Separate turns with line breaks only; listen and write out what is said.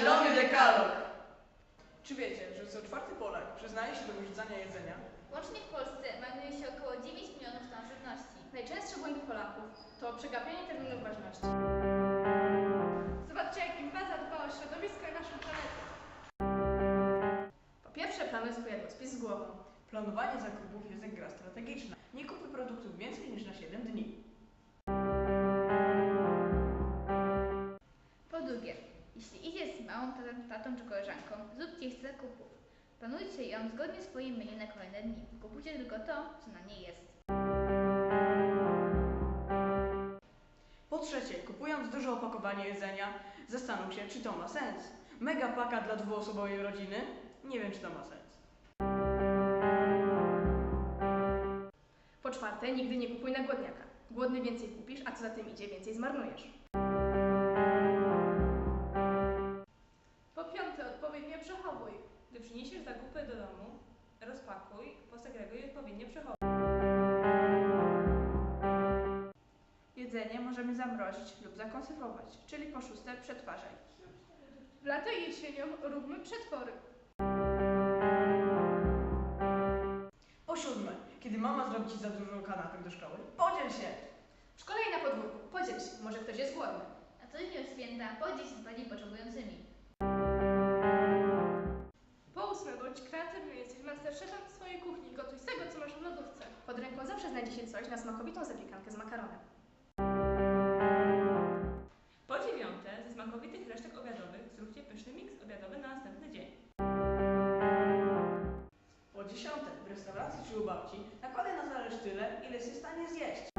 zielony dekalog.
Czy wiecie, że co czwarty Polak przyznaje się do wyrzucania jedzenia?
Łącznie w Polsce marnuje się około 9 milionów ton żywności.
Najczęstsze błędy Polaków to przegapianie terminów ważności.
Zobaczcie, jak impreza dba o środowisko i naszą planetę.
Po pierwsze, planuj swój jadłospis z głową.
Planowanie zakupów jest jak gra
jeśli idziesz z małą tatą, tatą czy koleżanką, zrób listę zakupów. Planujcie ją zgodnie z swoim menu na kolejne dni. Kupujcie tylko to, co na niej jest.
Po trzecie, kupując duże opakowanie jedzenia, zastanów się, czy to ma sens. Mega paka dla dwuosobowej rodziny? Nie wiem, czy to ma sens.
Po czwarte, nigdy nie kupuj na głodniaka. Głodny więcej kupisz, a co za tym idzie, więcej zmarnujesz.
Przyniesiesz zakupy do domu, rozpakuj, posegreguj i odpowiednio przechowuj.
Jedzenie możemy zamrozić lub zakonserwować, czyli po szóste przetwarzaj.
W lato i jesienią róbmy przetwory.
Po siódme, kiedy mama zrobi ci za dużo kanapek do szkoły, podziel się.
W szkole i na podwórku. Podziel się, może ktoś jest głodny.
A co dniu święta podziel się z bardziej potrzebującymi.
Bądź kreatywny, jesteś masterchefem w swojej kuchni. Gotuj z tego, co masz w lodówce.
Pod ręką zawsze znajdzie się coś na smakowitą zapiekankę z makaronem.
Po dziewiąte, ze smakowitych resztek obiadowych zróbcie pyszny miks obiadowy na następny dzień.
Po dziesiąte, w restauracji czy u babci nakładaj na talerz tyle, ile jesteś w stanie zjeść.